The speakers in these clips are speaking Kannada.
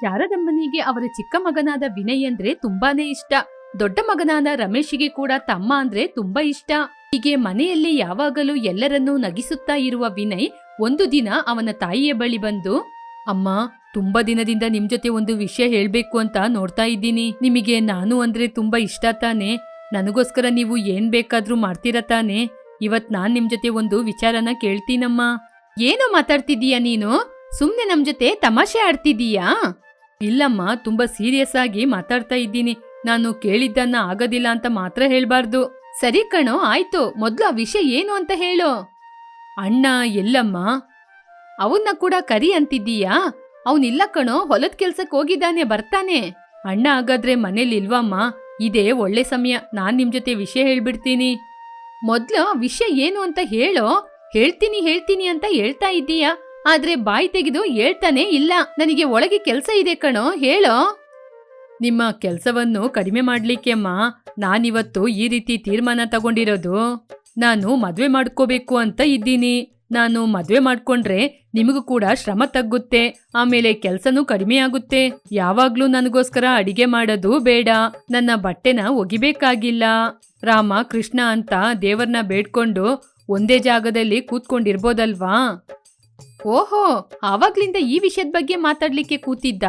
ಶಾರದಮ್ಮನಿಗೆ ಅವರ ಚಿಕ್ಕ ಮಗನಾದ ವಿನಯ್ ಅಂದ್ರೆ ತುಂಬಾನೇ ಇಷ್ಟ. ದೊಡ್ಡ ಮಗನಾದ ರಮೇಶಿಗೆ ಕೂಡ ತಮ್ಮ ಅಂದ್ರೆ ತುಂಬಾ ಇಷ್ಟ. ಹೀಗೆ ಮನೆಯಲ್ಲಿ ಯಾವಾಗಲೂ ಎಲ್ಲರನ್ನೂ ನಗಿಸುತ್ತಾ ಇರುವ ವಿನಯ್ ಒಂದು ದಿನ ಅವನ ತಾಯಿಯ ಬಳಿ ಬಂದು, ಅಮ್ಮ, ತುಂಬಾ ದಿನದಿಂದ ನಿಮ್ ಜೊತೆ ಒಂದು ವಿಷಯ ಹೇಳ್ಬೇಕು ಅಂತ ನೋಡ್ತಾ ಇದ್ದೀನಿ. ನಿಮಗೆ ನಾನು ಅಂದ್ರೆ ತುಂಬಾ ಇಷ್ಟ ತಾನೆ? ನನಗೋಸ್ಕರ ನೀವು ಏನ್ ಬೇಕಾದ್ರೂ ಮಾಡ್ತೀರಾ ತಾನೆ? ಇವತ್ ನಾನ್ ನಿಮ್ ಜೊತೆ ಒಂದು ವಿಚಾರನ ಕೇಳ್ತೀನಮ್ಮ. ಏನೋ ಮಾತಾಡ್ತಿದೀಯ ನೀನು? ಸುಮ್ನೆ ನಮ್ ಜೊತೆ ತಮಾಷೆ ಆಡ್ತಿದೀಯಾ ಇಲ್ಲಮ್ಮ, ತುಂಬಾ ಸೀರಿಯಸ್ ಆಗಿ ಮಾತಾಡ್ತಾ ಇದ್ದೀನಿ. ನಾನು ಕೇಳಿದ್ದನ್ನ ಆಗೋದಿಲ್ಲ ಅಂತ ಮಾತ್ರ ಹೇಳ್ಬಾರ್ದು. ಸರಿ ಕಣೋ, ಆಯ್ತು. ಮೊದ್ಲು ಆ ವಿಷಯ ಏನು ಅಂತ ಹೇಳು. ಅಣ್ಣ, ಎಲ್ಲಮ್ಮ? ಅವನ್ನ ಕೂಡ ಕರಿ ಅಂತಿದ್ದೀಯಾ? ಅವನಿಲ್ಲ ಕಣೋ, ಹೊಲದ ಕೆಲ್ಸಕ್ಕೆ ಹೋಗಿದ್ದಾನೆ, ಬರ್ತಾನೆ. ಅಣ್ಣ ಹಾಗಾದ್ರೆ ಮನೇಲಿ ಇಲ್ವಮ್ಮ? ಇದೇ ಒಳ್ಳೆ ಸಮಯ. ನಾನ್ ನಿಮ್ ಜೊತೆ ವಿಷಯ ಹೇಳ್ಬಿಡ್ತೀನಿ. ಮೊದ್ಲು ವಿಷಯ ಏನು ಅಂತ ಹೇಳೋ? ಹೇಳ್ತೀನಿ ಹೇಳ್ತೀನಿ ಅಂತ ಹೇಳ್ತಾ ಇದ್ದೀಯಾ? ಆದ್ರೆ ಬಾಯಿ ತೆಗೆದು ಹೇಳ್ತಾನೆ ಇಲ್ಲ. ನನಗೆ ಒಳಗೆ ಕೆಲಸ ಇದೆ ಕಣೋ, ಹೇಳೋ? ನಿಮ್ಮ ಕೆಲಸವನ್ನು ಕಡಿಮೆ ಮಾಡ್ಲಿಕ್ಕೆ ಅಮ್ಮ, ನಾನಿವತ್ತು ಈ ರೀತಿ ತೀರ್ಮಾನ ತಗೊಂಡಿರೋದು. ನಾನು ಮದ್ವೆ ಮಾಡ್ಕೋಬೇಕು ಅಂತ ಇದ್ದೀನಿ. ನಾನು ಮದ್ವೆ ಮಾಡ್ಕೊಂಡ್ರೆ ನಿಮಗೂ ಕೂಡ ಶ್ರಮ ತಗ್ಗುತ್ತೆ. ಆಮೇಲೆ ಕೆಲಸನೂ ಕಡಿಮೆ ಆಗುತ್ತೆ. ಯಾವಾಗ್ಲೂ ನನಗೋಸ್ಕರ ಅಡಿಗೆ ಮಾಡೋದು ಬೇಡ. ನನ್ನ ಬಟ್ಟೆನ ಒಗಿಬೇಕಾಗಿಲ್ಲ. ರಾಮ, ಕೃಷ್ಣ ಅಂತ ದೇವರನ್ನ ಬೇಡ್ಕೊಂಡು ಒಂದೇ ಜಾಗದಲ್ಲಿ ಕೂತ್ಕೊಂಡಿರ್ಬೋದಲ್ವಾ? ಓಹೋ, ಆವಾಗ್ಲಿಂದ ಈ ವಿಷಯದ ಬಗ್ಗೆ ಮಾತಾಡ್ಲಿಕ್ಕೆ ಕೂತಿದ್ದ?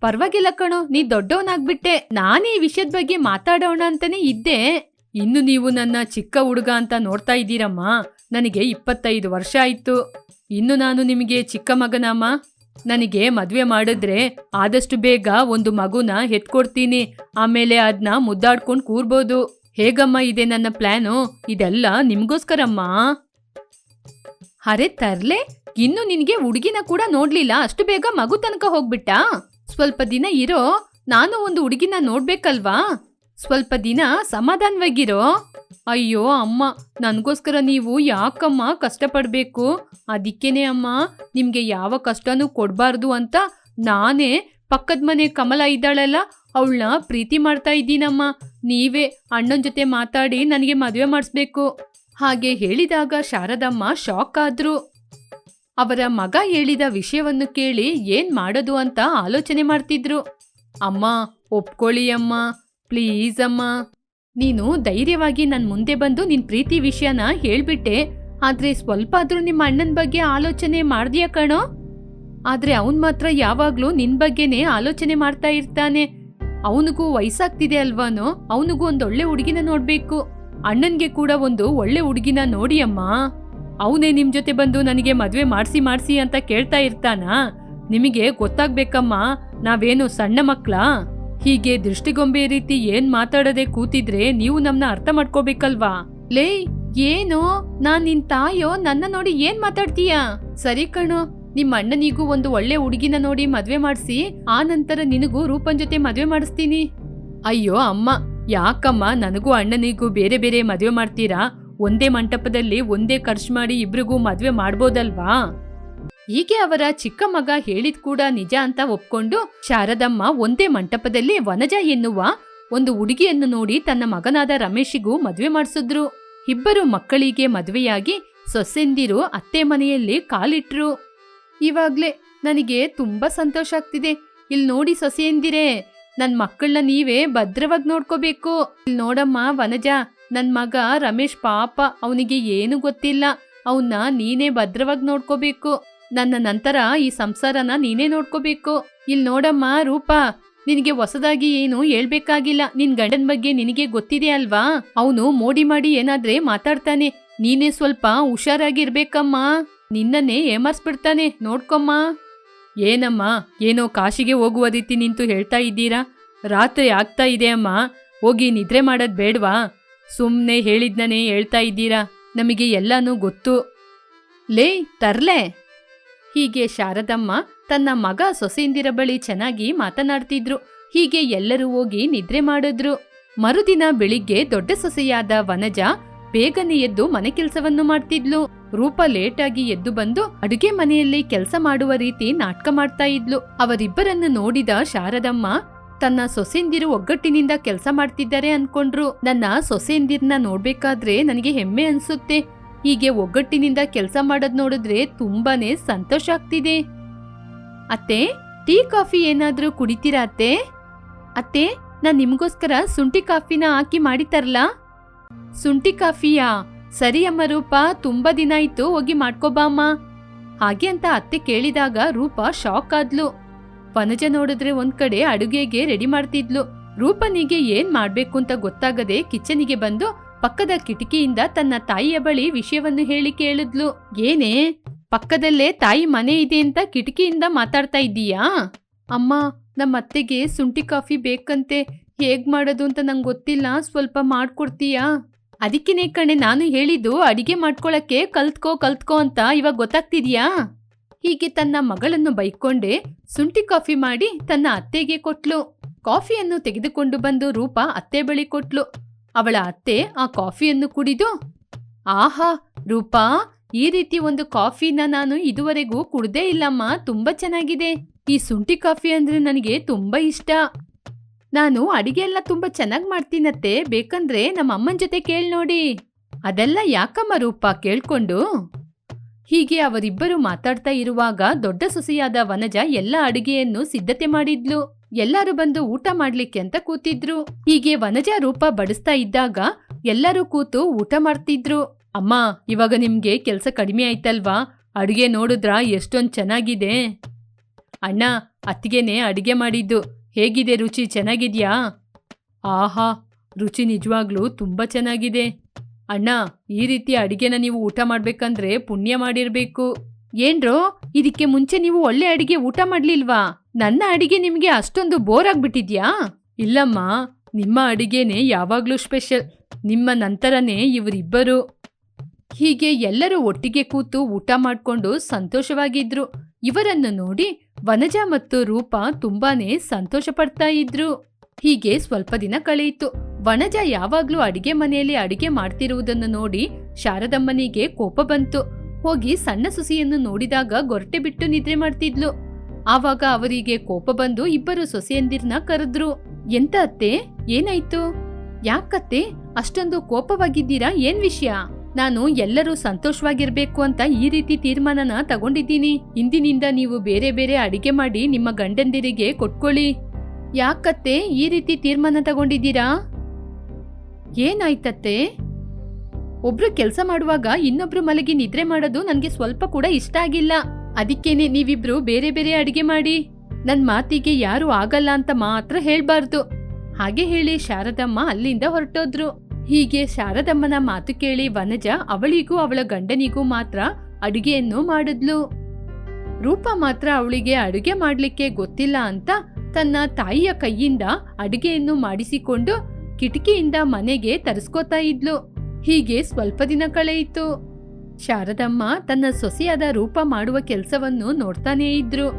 ಪರವಾಗಿಲ್ಲ ಕಣೋ, ನೀ ದೊಡ್ಡವನಾಗ್ಬಿಟ್ಟೆ. ನಾನೇ ಈ ವಿಷಯದ ಬಗ್ಗೆ ಮಾತಾಡೋಣ ಅಂತಾನೆ ಇದ್ದೆ. ಇನ್ನು ನೀವು ನನ್ನ ಚಿಕ್ಕ ಹುಡುಗ ಅಂತ ನೋಡ್ತಾ ಇದ್ದೀರಮ್ಮ. ನನಗೆ ಇಪ್ಪತ್ತೈದು ವರ್ಷ ಆಯ್ತು. ಇನ್ನು ನಾನು ನಿಮಗೆ ಚಿಕ್ಕ ಮಗನಮ್ಮ. ನನಗೆ ಮದ್ವೆ ಮಾಡಿದ್ರೆ ಆದಷ್ಟು ಬೇಗ ಒಂದು ಮಗುನ ಹೆತ್ಕೊಡ್ತೀನಿ. ಆಮೇಲೆ ಅದನ್ನ ಮುದ್ದಾಡ್ಕೊಂಡು ಕೂರ್ಬೋದು. ಹೇಗಮ್ಮ ಇದೆ ನನ್ನ ಪ್ಲಾನು? ಇದೆಲ್ಲ ನಿಮಗೋಸ್ಕರಮ್ಮ. ಅರೆ ತರ್ಲೆ ಇನ್ನು ನಿನಗೆ ಹುಡುಗಿನ ಕೂಡ ನೋಡ್ಲಿಲ್ಲ. ಅಷ್ಟು ಬೇಗ ಮಗು ತನಕ ಹೋಗ್ಬಿಟ್ಟ. ಸ್ವಲ್ಪ ದಿನ ಇರೋ, ನಾನು ಒಂದು ಹುಡುಗಿನ ನೋಡ್ಬೇಕಲ್ವಾ? ಸ್ವಲ್ಪ ದಿನ ಸಮಾಧಾನವಾಗಿರೋ. ಅಯ್ಯೋ ಅಮ್ಮ, ನನಗೋಸ್ಕರ ನೀವು ಯಾಕಮ್ಮ ಕಷ್ಟಪಡಬೇಕು? ಅದಕ್ಕೇನೆ ಅಮ್ಮ, ನಿಮಗೆ ಯಾವ ಕಷ್ಟನೂ ಕೊಡಬಾರ್ದು ಅಂತ ನಾನೇ ಪಕ್ಕದ ಮನೆ ಕಮಲ ಇದ್ದಾಳಲ್ಲ, ಅವಳನ್ನ ಪ್ರೀತಿ ಮಾಡ್ತಾ ಇದ್ದೀನಮ್ಮ. ನೀವೇ ಅಣ್ಣನ ಜೊತೆ ಮಾತಾಡಿ ನನಗೆ ಮದುವೆ ಮಾಡಿಸ್ಬೇಕು. ಹಾಗೆ ಹೇಳಿದಾಗ ಶಾರದಮ್ಮ ಶಾಕ್ ಆದ್ರು. ಅವರ ಮಗ ಹೇಳಿದ ವಿಷಯವನ್ನು ಕೇಳಿ ಏನ್ ಮಾಡೋದು ಅಂತ ಆಲೋಚನೆ ಮಾಡ್ತಿದ್ರು. ಅಮ್ಮ, ಒಪ್ಕೊಳ್ಳಿ ಅಮ್ಮ, ಪ್ಲೀಸ್ ಅಮ್ಮ. ನೀನು ಧೈರ್ಯವಾಗಿ ನನ್ನ ಮುಂದೆ ಬಂದು ನಿನ್ ಪ್ರೀತಿ ವಿಷಯನ ಹೇಳ್ಬಿಟ್ಟೆ. ಆದ್ರೆ ಸ್ವಲ್ಪ ಆದ್ರೂ ನಿಮ್ಮ ಅಣ್ಣನ ಬಗ್ಗೆ ಆಲೋಚನೆ ಮಾಡ್ದೀಯ ಕಣೋ? ಆದ್ರೆ ಅವನ್ ಮಾತ್ರ ಯಾವಾಗ್ಲೂ ನಿನ್ ಬಗ್ಗೆನೇ ಆಲೋಚನೆ ಮಾಡ್ತಾ ಇರ್ತಾನೆ. ಅವನಿಗೂ ವಯಸ್ಸಾಗ್ತಿದೆ ಅಲ್ವಾನೋ? ಅವನಿಗೂ ಒಂದೊಳ್ಳೆ ಹುಡುಗಿನ ನೋಡ್ಬೇಕು. ಅಣ್ಣನ್ಗೆ ಕೂಡ ಒಂದು ಒಳ್ಳೆ ಹುಡುಗಿನ ನೋಡಿ ಅಮ್ಮ. ಅವನೇ ನಿಮ್ಮ ಜೊತೆ ಬಂದು ನನಗೆ ಮದುವೆ ಮಾಡಿಸಿ ಮಾಡಿಸಿ ಅಂತ ಕೇಳ್ತಾ ಇರ್ತಾನಾ? ನಿಮಗೆ ಗೊತ್ತಾಗ್ಬೇಕಮ್ಮ, ನಾವೇನು ಸಣ್ಣ ಮಕ್ಕಳ ಹೀಗೆ ದೃಷ್ಟಿಗೊಂಬೆ ರೀತಿ ಏನ್ ಮಾತಾಡದೆ ಕೂತಿದ್ರೆ ನೀವು ನಮ್ನ ಅರ್ಥ ಮಾಡ್ಕೋಬೇಕಲ್ವಾ? ಲೇ, ಏನು? ನಾನ್ ನಿನ್ ತಾಯೋ, ನನ್ನ ನೋಡಿ ಏನ್ ಮಾತಾಡ್ತೀಯ? ಸರಿ ಕಣೋ ನಿಮ್ಮ ಅಣ್ಣನಿಗೂ ಒಂದು ಒಳ್ಳೆ ಹುಡುಗಿನ ನೋಡಿ ಮದ್ವೆ ಮಾಡಿಸಿ, ಆ ನಂತರ ನಿನಗೂ ರೂಪನ್ ಜೊತೆ ಮದ್ವೆ ಮಾಡಿಸ್ತೀನಿ. ಅಯ್ಯೋ, ಅಮ್ಮ, ಯಾಕಮ್ಮ, ನನಗೂ ಅಣ್ಣನಿಗೂ ಬೇರೆ ಬೇರೆ ಮದ್ವೆ ಮಾಡ್ತೀರಾ? ಒಂದೇ ಮಂಟಪದಲ್ಲಿ ಒಂದೇ ಖರ್ಚು ಮಾಡಿ ಇಬ್ರಿಗೂ ಮದ್ವೆ ಮಾಡ್ಬೋದಲ್ವಾ? ಹೀಗೆ ಅವರ ಚಿಕ್ಕ ಮಗ ಹೇಳಿದ್ ಕೂಡ ನಿಜ ಅಂತ ಒಪ್ಕೊಂಡು ಶಾರದಮ್ಮ ಒಂದೇ ಮಂಟಪದಲ್ಲಿ ವನಜ ಎನ್ನುವ ಒಂದು ಹುಡುಗಿಯನ್ನು ನೋಡಿ ತನ್ನ ಮಗನಾದ ರಮೇಶಿಗೂ ಮದ್ವೆ ಮಾಡಿಸಿದ್ರು. ಇಬ್ಬರು ಮಕ್ಕಳಿಗೆ ಮದುವೆಯಾಗಿ ಸೊಸೆಂದಿರು ಅತ್ತೆ ಮನೆಯಲ್ಲಿ ಕಾಲಿಟ್ರು. ಇವಾಗ್ಲೇ ನನಗೆ ತುಂಬಾ ಸಂತೋಷ ಆಗ್ತಿದೆ. ಇಲ್ಲಿ ನೋಡಿ ಸೊಸೆಯಂದಿರೇ ನನ್ ಮಕ್ಕಳನ್ನ ನೀವೇ ಭದ್ರವಾಗಿ ನೋಡ್ಕೋಬೇಕು. ಇಲ್ಲಿ ನೋಡಮ್ಮ ವನಜ ನನ್ ಮಗ ರಮೇಶ್ ಪಾಪ, ಅವನಿಗೆ ಏನು ಗೊತ್ತಿಲ್ಲ. ಅವನ್ನ ನೀನೇ ಭದ್ರವಾಗಿ ನೋಡ್ಕೋಬೇಕು. ನನ್ನ ನಂತರ ಈ ಸಂಸಾರನ ನೀನೇ ನೋಡ್ಕೋಬೇಕು. ಇಲ್ಲಿ ನೋಡಮ್ಮ, ರೂಪ, ನಿನಗೆ ಹೊಸದಾಗಿ ಏನು ಹೇಳ್ಬೇಕಾಗಿಲ್ಲ. ನಿನ್ ಗಂಡನ ಬಗ್ಗೆ ನಿನಗೆ ಗೊತ್ತಿದೆ ಅಲ್ವಾ? ಅವನು ಮೋಡಿ ಮಾಡಿ ಏನಾದ್ರೆ ಮಾತಾಡ್ತಾನೆ. ನೀನೇ ಸ್ವಲ್ಪ ಹುಷಾರಾಗಿರ್ಬೇಕಮ್ಮ. ನಿನ್ನನ್ನೇ ಏಮಾರ್ಸ್ಬಿಡ್ತಾನೆ ನೋಡ್ಕೊಮ್ಮ. ಏನಮ್ಮ, ಏನೋ ಕಾಶಿಗೆ ಹೋಗುವ ರೀತಿ ನಿಂತು ಹೇಳ್ತಾ ಇದ್ದೀರಾ? ರಾತ್ರಿ ಆಗ್ತಾ ಇದೆ ಅಮ್ಮ. ಹೋಗಿ ನಿದ್ರೆ ಮಾಡೋದ್ ಬೇಡ್ವಾ? ಸುಮ್ನೆ ಹೇಳಿದ್ನೇ ಹೇಳ್ತಾ ಇದ್ದೀರಾ? ನಮಗೆ ಎಲ್ಲನೂ ಗೊತ್ತು. ಲೇ, ತರ್ಲೆ! ಹೀಗೆ ಶಾರದಮ್ಮ ತನ್ನ ಮಗ ಸೊಸೆಯಿಂದಿರ ಬಳಿ ಚೆನ್ನಾಗಿ ಮಾತನಾಡ್ತಿದ್ರು. ಹೀಗೆ ಎಲ್ಲರೂ ಹೋಗಿ ನಿದ್ರೆ ಮಾಡಿದ್ರು. ಮರುದಿನ ಬೆಳಿಗ್ಗೆ ದೊಡ್ಡ ಸೊಸೆಯಾದ ವನಜ ಬೇಗನೆ ಎದ್ದು ಮನೆ ಕೆಲಸವನ್ನು ಮಾಡ್ತಿದ್ಲು. ರೂಪ ಲೇಟಾಗಿ ಎದ್ದು ಬಂದು ಅಡುಗೆ ಮನೆಯಲ್ಲಿ ಕೆಲಸ ಮಾಡುವ ರೀತಿ ನಾಟಕ ಮಾಡ್ತಾ ಇದ್ಲು. ಅವರಿಬ್ಬರನ್ನು ನೋಡಿದ ಶಾರದಮ್ಮ ತನ್ನ ಸೊಸೆಂದಿರು ಒಗ್ಗಟ್ಟಿನಿಂದ ಕೆಲಸ ಮಾಡ್ತಿದ್ದಾರೆ ಅನ್ಕೊಂಡ್ರು ನನ್ನ ಸೊಸೆಂದಿರ್ನ ನೋಡ್ಬೇಕಾದ್ರೆ ನನಗೆ ಹೆಮ್ಮೆ ಅನ್ಸುತ್ತೆ. ಹೀಗೆ ಒಗ್ಗಟ್ಟಿನಿಂದ ಕೆಲಸ ಮಾಡೋದ್ ನೋಡಿದ್ರೆ ತುಂಬಾನೇ ಸಂತೋಷ ಆಗ್ತಿದೆ. ಅತ್ತೆ, ಟೀ ಕಾಫಿ ಏನಾದ್ರೂ ಕುಡಿತೀರಾ ಅತ್ತೆ? ಅತ್ತೆ, ನಾನ್ ನಿಮ್ಗೋಸ್ಕರ ಶುಂಠಿ ಕಾಫಿನ ಹಾಕಿ ಮಾಡಿತಾರಲ್ಲ ಶುಂಠಿ ಕಾಫಿಯಾ? ಸರಿ ಅಮ್ಮ ರೂಪ, ತುಂಬಾ ದಿನ ಆಯ್ತು ಹೋಗಿ ಮಾಡ್ಕೊಬಾ ಅಮ್ಮ. ಹಾಗೆ ಅಂತ ಅತ್ತೆ ಕೇಳಿದಾಗ ರೂಪ ಶಾಕ್ ಆದ್ಲು. ವನಜ ನೋಡಿದ್ರೆ ಒಂದ್ ಕಡೆ ಅಡುಗೆಗೆ ರೆಡಿ ಮಾಡ್ತಿದ್ಲು. ರೂಪನಿಗೆ ಏನ್ ಮಾಡ್ಬೇಕು ಅಂತ ಗೊತ್ತಾಗದೆ ಕಿಚನಿಗೆ ಬಂದು ಪಕ್ಕದ ಕಿಟಕಿಯಿಂದ ತನ್ನ ತಾಯಿಯ ಬಳಿ ವಿಷಯವನ್ನು ಹೇಳಿ ಕೇಳಿದ್ಲು. ಏನೇ? ಪಕ್ಕದಲ್ಲೇ ತಾಯಿ ಮನೆ ಇದೆ ಅಂತ ಕಿಟಕಿಯಿಂದ ಮಾತಾಡ್ತಾ ಇದ್ದೀಯಾ? ಅಮ್ಮ ನಮ್ಮ ಅತ್ತೆಗೆ ಶುಂಠಿ ಕಾಫಿ ಬೇಕಂತೆ. ಹೇಗ್ ಮಾಡೋದು ಅಂತ ನಂಗೆ ಗೊತ್ತಿಲ್ಲ. ಸ್ವಲ್ಪ ಮಾಡ್ಕೊಡ್ತೀಯಾ? ಅದಕ್ಕಿನೇ ಕಣೆ, ನಾನು ಹೇಳಿದ್ದು ಅಡಿಗೆ ಮಾಡ್ಕೊಳಕ್ಕೆ ಕಲ್ತ್ಕೋ ಕಲ್ತ್ಕೋ ಅಂತ ಇವಾಗ ಗೊತ್ತಾಗ್ತಿದ್ಯಾ? ಹೀಗೆ ತನ್ನ ಮಗಳನ್ನು ಬೈಕೊಂಡೆ ಸುಂಟಿ ಕಾಫಿ ಮಾಡಿ ತನ್ನ ಅತ್ತೆಗೆ ಕೊಟ್ಲು. ಕಾಫಿಯನ್ನು ತೆಗೆದುಕೊಂಡು ಬಂದು ರೂಪ ಅತ್ತೆ ಬಳಿ ಕೊಟ್ಲು. ಅವಳ ಅತ್ತೆ ಆ ಕಾಫಿಯನ್ನು ಕುಡಿದು, ಆಹಾ, ರೂಪಾ, ಈ ರೀತಿ ಒಂದು ಕಾಫಿನ ನಾನು ಇದುವರೆಗೂ ಕುಡ್ದೇ ಇಲ್ಲಮ್ಮ, ತುಂಬಾ ಚೆನ್ನಾಗಿದೆ. ಈ ಸುಂಟಿ ಕಾಫಿ ಅಂದ್ರೆ ನನಗೆ ತುಂಬಾ ಇಷ್ಟ. ನಾನು ಅಡಿಗೆ ಎಲ್ಲ ತುಂಬಾ ಚೆನ್ನಾಗಿ ಮಾಡ್ತೀನತ್ತೆ, ಬೇಕಂದ್ರೆ ನಮ್ಮ ಅಮ್ಮನ ಜೊತೆ ಕೇಳ್ ನೋಡಿ. ಅದೆಲ್ಲ ಯಾಕಮ್ಮ ರೂಪ, ಕೇಳ್ಕೊಂಡು? ಹೀಗೆ ಅವರಿಬ್ಬರು ಮಾತಾಡ್ತಾ ಇರುವಾಗ ದೊಡ್ಡ ಸೊಸೆಯಾದ ವನಜ ಎಲ್ಲ ಅಡಿಗೆಯನ್ನು ಸಿದ್ಧತೆ ಮಾಡಿದ್ಲು. ಎಲ್ಲರೂ ಬಂದು ಊಟ ಮಾಡ್ಲಿಕ್ಕೆ ಅಂತ ಕೂತಿದ್ರು. ಹೀಗೆ ವನಜ ರೂಪ ಬಡಿಸ್ತಾ ಇದ್ದಾಗ ಎಲ್ಲರೂ ಕೂತು ಊಟ ಮಾಡ್ತಿದ್ರು. ಅಮ್ಮ, ಇವಾಗ ನಿಮ್ಗೆ ಕೆಲಸ ಕಡಿಮೆ ಆಯ್ತಲ್ವಾ? ಅಡುಗೆ ನೋಡಿದ್ರ ಎಷ್ಟೊಂದ್ ಚೆನ್ನಾಗಿದೆ? ಅಣ್ಣ, ಅತ್ತಿಗೆನೆ ಅಡಿಗೆ ಮಾಡಿದ್ದು. ಹೇಗಿದೆ ರುಚಿ, ಚೆನ್ನಾಗಿದ್ಯಾ? ಆಹಾ, ರುಚಿ ನಿಜವಾಗ್ಲೂ ತುಂಬಾ ಚೆನ್ನಾಗಿದೆ. ಅಣ್ಣ, ಈ ರೀತಿ ಅಡಿಗೆನ ನೀವು ಊಟ ಮಾಡ್ಬೇಕಂದ್ರೆ ಪುಣ್ಯ ಮಾಡಿರ್ಬೇಕು. ಏನ್ರೋ, ಇದಕ್ಕೆ ಮುಂಚೆ ನೀವು ಒಳ್ಳೆ ಅಡಿಗೆ ಊಟ ಮಾಡ್ಲಿಲ್ವಾ? ನನ್ನ ಅಡಿಗೆ ನಿಮ್ಗೆ ಅಷ್ಟೊಂದು ಬೋರ್ ಆಗ್ಬಿಟ್ಟಿದ್ಯಾ ಇಲ್ಲಮ್ಮ, ನಿಮ್ಮ ಅಡಿಗೆನೇ ಯಾವಾಗ್ಲೂ ಸ್ಪೆಷಲ್. ನಿಮ್ಮ ನಂತರನೇ ಇವರಿಬ್ಬರು. ಹೀಗೆ ಎಲ್ಲರೂ ಒಟ್ಟಿಗೆ ಕೂತು ಊಟ ಮಾಡ್ಕೊಂಡು ಸಂತೋಷವಾಗಿದ್ರು. ಇವರನ್ನು ನೋಡಿ ವನಜ ಮತ್ತು ರೂಪ ತುಂಬಾನೇ ಸಂತೋಷ ಪಡ್ತಾ ಇದ್ರು. ಹೀಗೆ ಸ್ವಲ್ಪ ದಿನ ಕಳೆಯಿತು. ವನಜ ಯಾವಾಗ್ಲೂ ಅಡಿಗೆ ಮನೆಯಲ್ಲಿ ಅಡಿಗೆ ಮಾಡ್ತಿರುವುದನ್ನು ನೋಡಿ ಶಾರದಮ್ಮನಿಗೆ ಕೋಪ ಬಂತು. ಹೋಗಿ ಸಣ್ಣ ಸೊಸೆಯನ್ನು ನೋಡಿದಾಗ ಗೊರಟೆ ಬಿಟ್ಟು ನಿದ್ರೆ ಮಾಡ್ತಿದ್ಲು. ಆವಾಗ ಅವರಿಗೆ ಕೋಪ ಬಂದು ಇಬ್ಬರು ಸೊಸೆಯಂದಿರ್ನ ಕರೆದ್ರು, ಎಂತ ಅತ್ತೆ? ಏನಾಯ್ತು? ಯಾಕತ್ತೆ? ಅಷ್ಟೊಂದು ಕೋಪವಾಗಿದ್ದೀರಾ? ಏನ್ ವಿಷಯ? ನಾನು ಎಲ್ಲರೂ ಸಂತೋಷವಾಗಿರ್ಬೇಕು ಅಂತ ಈ ರೀತಿ ತೀರ್ಮಾನನ ತಗೊಂಡಿದ್ದೀನಿ. ಇಂದಿನಿಂದ ನೀವು ಬೇರೆ ಬೇರೆ ಅಡಿಗೆ ಮಾಡಿ ನಿಮ್ಮ ಗಂಡಂದಿರಿಗೆ ಕೊಟ್ಕೊಳ್ಳಿ. ಯಾಕತ್ತೆ? ಈ ರೀತಿ ತೀರ್ಮಾನ ತಗೊಂಡಿದ್ದೀರಾ? ಏನಾಯ್ತತ್ತೆ? ಒಬ್ರು ಕೆಲಸ ಮಾಡುವಾಗ ಇನ್ನೊಬ್ರು ಮಲಗಿ ನಿದ್ರೆ ಮಾಡೋದು ನನಗೆ ಸ್ವಲ್ಪ ಕೂಡ ಇಷ್ಟ ಆಗಿಲ್ಲ. ಅದಕ್ಕೇನೆ ನೀವಿಬ್ರು ಬೇರೆ ಬೇರೆ ಅಡಿಗೆ ಮಾಡಿ. ನನ್ನ ಮಾತಿಗೆ ಯಾರು ಆಗಲ್ಲ ಅಂತ ಮಾತ್ರ ಹೇಳ್ಬಾರ್ದು. ಹಾಗೆ ಹೇಳಿ ಶಾರದಮ್ಮ ಅಲ್ಲಿಂದ ಹೊರಟೋದ್ರು. ಹೀಗೆ ಶಾರದಮ್ಮನ ಮಾತು ಕೇಳಿ ವನಜ ಅವಳಿಗೂ ಅವಳ ಗಂಡನಿಗೂ ಮಾತ್ರ ಅಡುಗೆಯನ್ನು ಮಾಡಿದ್ಲು. ರೂಪ ಮಾತ್ರ ಅವಳಿಗೆ ಅಡುಗೆ ಮಾಡ್ಲಿಕ್ಕೆ ಗೊತ್ತಿಲ್ಲ ಅಂತ ತನ್ನ ತಾಯಿಯ ಕೈಯಿಂದ ಅಡುಗೆಯನ್ನು ಮಾಡಿಸಿಕೊಂಡು ಕಿಟಕಿಯಿಂದ ಮನೆಗೆ ತರಿಸ್ಕೋತಾ ಇದ್ಲು. ಹೀಗೆ ಸ್ವಲ್ಪ ದಿನ ಕಳೆಯಿತು. ಶಾರದಮ್ಮ ತನ್ನ ಸೊಸೆಯಾದ ರೂಪ ಮಾಡುವ ಕೆಲಸವನ್ನು ನೋಡ್ತಾನೇ ಇದ್ರು.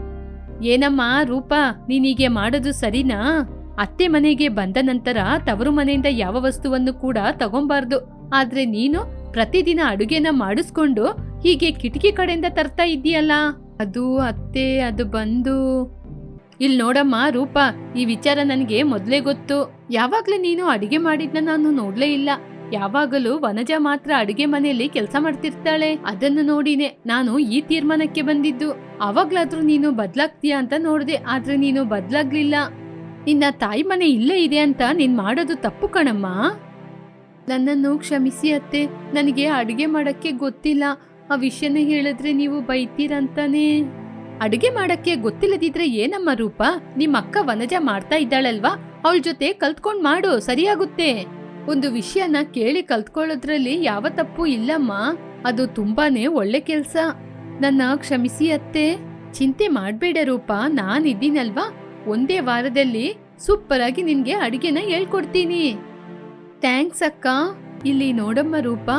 ಏನಮ್ಮ ರೂಪ, ನೀನೀಗೆ ಮಾಡೋದು ಸರಿನಾ? ಅತ್ತೆ ಮನೆಗೆ ಬಂದ ನಂತರ ತವರು ಮನೆಯಿಂದ ಯಾವ ವಸ್ತುವನ್ನು ಕೂಡ ತಗೊಂಬಾರ್ದು. ಆದ್ರೆ ನೀನು ಪ್ರತಿದಿನ ಅಡುಗೆನ ಮಾಡಿಸ್ಕೊಂಡು ಹೀಗೆ ಕಿಟಕಿ ಕಡೆಯಿಂದ ತರ್ತಾ ಇದೀಯಲ್ಲ ಅದು ಅತ್ತೆ, ಅದು ಬಂದು. ಇಲ್ ನೋಡಮ್ಮ, ರೂಪ, ಈ ವಿಚಾರ ನನಗೆ ಮೊದಲೇ ಗೊತ್ತು. ಯಾವಾಗಲೂ ನೀನು ಅಡಿಗೆ ಮಾಡಿದ್ನ ನಾನು ನೋಡ್ಲೇ ಇಲ್ಲ. ಯಾವಾಗಲೂ ವನಜ ಮಾತ್ರ ಅಡಿಗೆ ಮನೆಯಲ್ಲಿ ಕೆಲಸ ಮಾಡ್ತಿರ್ತಾಳೆ. ಅದನ್ನು ನೋಡಿನೆ ನಾನು ಈ ತೀರ್ಮಾನಕ್ಕೆ ಬಂದಿದ್ದು. ಅವಾಗ್ಲಾದ್ರೂ ನೀನು ಬದ್ಲಾಗ್ತೀಯ ಅಂತ ನೋಡಿದೆ, ಆದ್ರೆ ನೀನು ಬದಲಾಗ್ಲಿಲ್ಲ. ನಿನ್ನ ತಾಯಿ ಮನೆ ಇಲ್ಲೇ ಇದೆ ಅಂತ ನೀನ್ ಮಾಡೋದು ತಪ್ಪು ಕಣಮ್ಮ. ನನ್ನನ್ನು ಕ್ಷಮಿಸಿ ಅತ್ತೆ. ನನಗೆ ಅಡುಗೆ ಮಾಡಕ್ಕೆ ಗೊತ್ತಿಲ್ಲ. ಆ ವಿಷಯನ ಹೇಳಿದ್ರೆ ನೀವು ಬೈತೀರಂತಾನೆ. ಅಡುಗೆ ಮಾಡಕ್ಕೆ ಗೊತ್ತಿಲ್ಲದಿದ್ರೆ ಏನಮ್ಮ ರೂಪ? ನಿಮ್ಮ ಅಕ್ಕ ವನಜ ಮಾಡ್ತಾ ಇದ್ದಾಳಲ್ವಾ? ಅವಳ ಜೊತೆ ಕಲ್ತ್ಕೊಂಡ್ ಮಾಡು, ಸರಿಯಾಗುತ್ತೆ. ಒಂದು ವಿಷಯನ ಕೇಳಿ ಕಲ್ತ್ಕೊಳ್ಳೋದ್ರಲ್ಲಿ ಯಾವ ತಪ್ಪು ಇಲ್ಲಮ್ಮ. ಅದು ತುಂಬಾನೇ ಒಳ್ಳೆ ಕೆಲ್ಸ. ನನ್ನ ಕ್ಷಮಿಸಿ ಅತ್ತೆ. ಚಿಂತೆ ಮಾಡ್ಬೇಡ ರೂಪ, ನಾನಿದ್ದೀನಲ್ವಾ? ಒಂದೇ ವಾರದಲ್ಲಿ ಸೂಪರ್ ಆಗಿ ನಿನ್ಗೆ ಅಡಿಗೆನ ಹೇಳ್ಕೊಡ್ತೀನಿ. ಥ್ಯಾಂಕ್ಸ್ ಅಕ್ಕ. ಇಲ್ಲಿ ನೋಡಮ್ಮ ರೂಪ.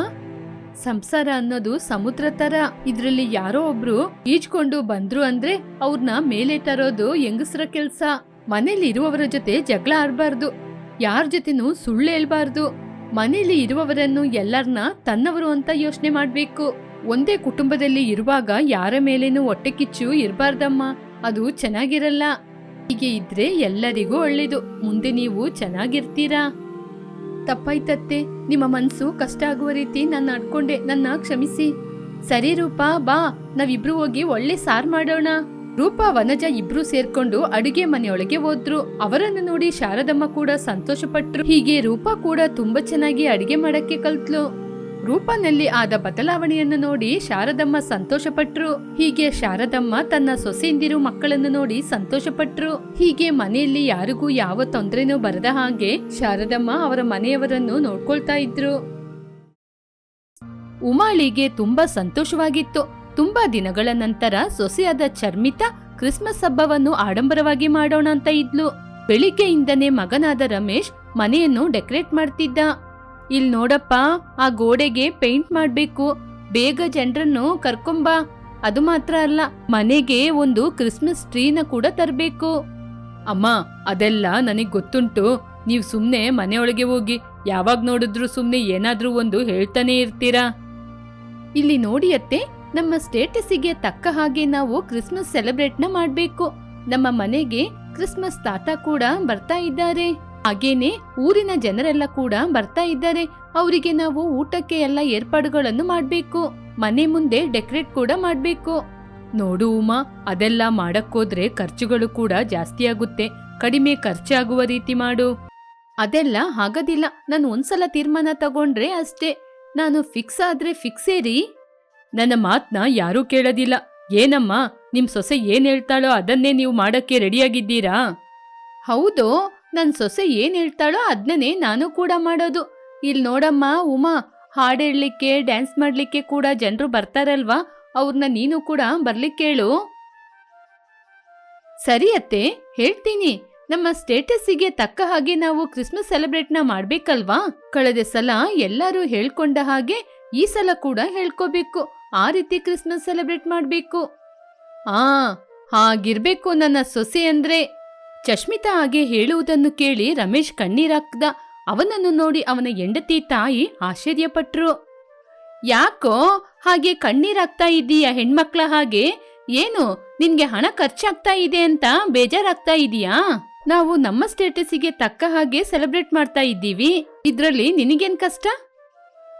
ಸಂಸಾರ ಅನ್ನೋದು ಸಮುದ್ರ ತರ. ಇದ್ರಲ್ಲಿ ಯಾರೋ ಒಬ್ರು ಈಜ್ಕೊಂಡು ಬಂದ್ರು ಅಂದ್ರೆ ಅವ್ರನ್ನ ಮೇಲೆ ತರೋದು ಹೆಂಗಸ್ರ ಕೆಲ್ಸ. ಮನೇಲಿ ಇರುವವರ ಜೊತೆ ಜಗಳ ಆಡ್ಬಾರ್ದು. ಯಾರ ಜೊತೆನೂ ಸುಳ್ಳು ಹೇಳ್ಬಾರ್ದು. ಮನೇಲಿ ಇರುವವರನ್ನು ಎಲ್ಲರನ್ನ ತನ್ನವರು ಅಂತ ಯೋಚನೆ ಮಾಡ್ಬೇಕು. ಒಂದೇ ಕುಟುಂಬದಲ್ಲಿ ಇರುವಾಗ ಯಾರ ಮೇಲೇನೂ ಹೊಟ್ಟೆ ಕಿಚ್ಚು ಇರಬಾರ್ದಮ್ಮ. ಅದು ಚೆನ್ನಾಗಿರಲ್ಲ. ಹೀಗೆ ಇದ್ರೆ ಎಲ್ಲರಿಗೂ ಒಳ್ಳೇದು. ಮುಂದೆ ನೀವು ಚೆನ್ನಾಗಿರ್ತೀರಾ? ತಪ್ಪಾಯ್ತತ್ತೆ ನಿಮ್ಮ ಮನ್ಸು ಕಷ್ಟ ಆಗುವ ರೀತಿ ನಾನು ಅಡ್ಕೊಂಡೆ ನನ್ನ ಕ್ಷಮಿಸಿ. ಸರಿ ರೂಪಾ, ಬಾ. ನಾವಿಬ್ರು ಹೋಗಿ ಒಳ್ಳೆ ಸಾರ್ ಮಾಡೋಣ. ರೂಪಾ, ವನಜ ಇಬ್ರು ಸೇರ್ಕೊಂಡು ಅಡುಗೆ ಮನೆಯೊಳಗೆ ಹೋದ್ರು. ಅವರನ್ನು ನೋಡಿ ಶಾರದಮ್ಮ ಕೂಡ ಸಂತೋಷ ಪಟ್ರು ಹೀಗೆ ರೂಪಾ ಕೂಡ ತುಂಬಾ ಚೆನ್ನಾಗಿ ಅಡಿಗೆ ಮಾಡಕ್ಕೆ ಕಲ್ತ್ಲು ರೂಪನಲ್ಲಿ ಆದ ಬದಲಾವಣೆಯನ್ನು ನೋಡಿ ಶಾರದಮ್ಮ ಸಂತೋಷಪಟ್ರು. ಹೀಗೆ ಶಾರದಮ್ಮ ತನ್ನ ಸೊಸೆಯಿಂದಿರು ಮಕ್ಕಳನ್ನು ನೋಡಿ ಸಂತೋಷಪಟ್ರು. ಹೀಗೆ ಮನೆಯಲ್ಲಿ ಯಾರಿಗೂ ಯಾವ ತೊಂದರೆನೂ ಬರದ ಹಾಗೆ ಶಾರದಮ್ಮ ಅವರ ಮನೆಯವರನ್ನು ನೋಡ್ಕೊಳ್ತಾ ಇದ್ರು. ಉಮಾಳಿಗೆ ತುಂಬಾ ಸಂತೋಷವಾಗಿತ್ತು. ತುಂಬಾ ದಿನಗಳ ನಂತರ ಸೊಸೆಯಾದ ಚರ್ಮಿತ ಕ್ರಿಸ್ಮಸ್ ಹಬ್ಬವನ್ನು ಆಡಂಬರವಾಗಿ ಮಾಡೋಣ ಅಂತ ಇದ್ಲು. ಬೆಳಿಗ್ಗೆಯಿಂದನೇ ಮಗನಾದ ರಮೇಶ್ ಮನೆಯನ್ನು ಡೆಕೋರೇಟ್ ಮಾಡ್ತಿದ್ದ. ಇಲ್ ನೋಡಪ್ಪ, ಆ ಗೋಡೆಗೆ ಪೇಂಟ್ ಮಾಡ್ಬೇಕು. ಬೇಗ ಜನರನ್ನು ಕರ್ಕೊಂಬಾ. ಅದು ಮಾತ್ರ ಅಲ್ಲ, ಮನೆಗೆ ಒಂದು ಕ್ರಿಸ್ಮಸ್ ಟ್ರೀನ ಕೂಡ ತರಬೇಕು. ಅಮ್ಮ, ಅದೆಲ್ಲ ನನಗ್ ಗೊತ್ತುಂಟು. ನೀವು ಸುಮ್ಮನೆ ಮನೆಯೊಳಗೆ ಹೋಗಿ, ಯಾವಾಗ ನೋಡಿದ್ರು ಸುಮ್ನೆ ಏನಾದ್ರೂ ಒಂದು ಹೇಳ್ತಾನೆ ಇರ್ತೀರಾ? ಇಲ್ಲಿ ನೋಡಿ ಅತ್ತೆ, ನಮ್ಮ ಸ್ಟೇಟಸ್ಸಿಗೆ ತಕ್ಕ ಹಾಗೆ ನಾವು ಕ್ರಿಸ್ಮಸ್ ಸೆಲೆಬ್ರೇಟ್ನ ಮಾಡ್ಬೇಕು. ನಮ್ಮ ಮನೆಗೆ ಕ್ರಿಸ್ಮಸ್ ತಾತ ಕೂಡ ಬರ್ತಾ ಇದ್ದಾರೆ. ಹಾಗೇನೆ ಊರಿನ ಜನರೆಲ್ಲ ಕೂಡ ಬರ್ತಾ ಇದ್ದಾರೆ. ಅವರಿಗೆ ನಾವು ಊಟಕ್ಕೆ ಎಲ್ಲ ಏರ್ಪಾಡುಗಳನ್ನು ಮಾಡಬೇಕು. ಮನೆ ಮುಂದೆ ಡೆಕೋರೇಟ್ ಕೂಡ ಮಾಡಬೇಕು. ನೋಡು ಉಮಾ, ಅದೆಲ್ಲ ಮಾಡಕ್ಕೋದ್ರೆ ಖರ್ಚುಗಳು ಕೂಡ ಜಾಸ್ತಿ ಆಗುತ್ತೆ. ಕಡಿಮೆ ಖರ್ಚಾಗುವ ರೀತಿ ಮಾಡು. ಅದೆಲ್ಲ ಆಗೋದಿಲ್ಲ ನಾನು ಒಂದ್ಸಲ ತೀರ್ಮಾನ ತಗೊಂಡ್ರೆ ಅಷ್ಟೇ. ನಾನು ಫಿಕ್ಸ್ ಆದ್ರೆ ಫಿಕ್ಸೇ ರೀ ನನ್ನ ಮಾತ್ನ ಯಾರೂ ಕೇಳೋದಿಲ್ಲ. ಏನಮ್ಮ, ನಿಮ್ ಸೊಸೆ ಏನ್ ಹೇಳ್ತಾಳೋ ಅದನ್ನೇ ನೀವು ಮಾಡಕ್ಕೆ ರೆಡಿಯಾಗಿದ್ದೀರಾ ಹೌದು. ನನ್ ಸೊಸೆ ಏನ್ ಹೇಳ್ತಾಳೋ ಅದನ್ನೇ ನಾನು ಕೂಡ ಮಾಡೋದು. ಇಲ್ಲಿ ನೋಡಮ್ಮ, ಉಮಾ ಹಾಡ್ ಹೇಳಲಿಕ್ಕೆ ಡ್ಯಾನ್ಸ್ ಮಾಡ್ಲಿಕ್ಕೆ ಕೂಡ ಜನರು ಬರ್ತಾರಲ್ವಾ? ಅವ್ರನ್ನ ನೀನು ಕೂಡ ಬರ್ಲಿಕ್ಕೆ ಹೇಳು ಸರಿ ಅತ್ತೆ, ಹೇಳ್ತೀನಿ. ನಮ್ಮ ಸ್ಟೇಟಸ್ಸಿಗೆ ತಕ್ಕ ಹಾಗೆ ನಾವು ಕ್ರಿಸ್ಮಸ್ ಸೆಲೆಬ್ರೇಟ್ನ ಮಾಡ್ಬೇಕಲ್ವಾ? ಕಳೆದ ಸಲ ಎಲ್ಲರೂ ಹೇಳ್ಕೊಂಡ ಹಾಗೆ ಈ ಸಲ ಕೂಡ ಹೇಳ್ಕೋಬೇಕು. ಆ ರೀತಿ ಕ್ರಿಸ್ಮಸ್ ಸೆಲೆಬ್ರೇಟ್ ಮಾಡಬೇಕು. ಆ, ಹಾಗಿರ್ಬೇಕು ನನ್ನ ಸೊಸೆ ಅಂದ್ರೆ. ಚಶ್ಮಿತಾ ಹಾಗೆ ಹೇಳುವುದನ್ನು ಕೇಳಿ ರಮೇಶ್ ಕಣ್ಣೀರಾಕ್ದ ಅವನನ್ನು ನೋಡಿ ಅವನ ಹೆಂಡತಿ ತಾಯಿ ಆಶ್ಚರ್ಯಪಟ್ರು. ಯಾಕೋ? ಹಾಗೆ ಕಣ್ಣೀರಾಗ್ತಾ ಇದ್ದೀಯಾ ಹೆಣ್ಮಕ್ಳ ಹಾಗೆ? ಏನು, ನಿನ್ಗೆ ಹಣ ಖರ್ಚಾಗ್ತಾ ಇದೆ ಅಂತ ಬೇಜಾರಾಗ್ತಾ ಇದೀಯಾ? ನಾವು ನಮ್ಮ ಸ್ಟೇಟಸ್ಸಿಗೆ ತಕ್ಕ ಹಾಗೆ ಸೆಲೆಬ್ರೇಟ್ ಮಾಡ್ತಾ ಇದ್ದೀವಿ. ಇದ್ರಲ್ಲಿ ನಿನಗೇನ್ ಕಷ್ಟ?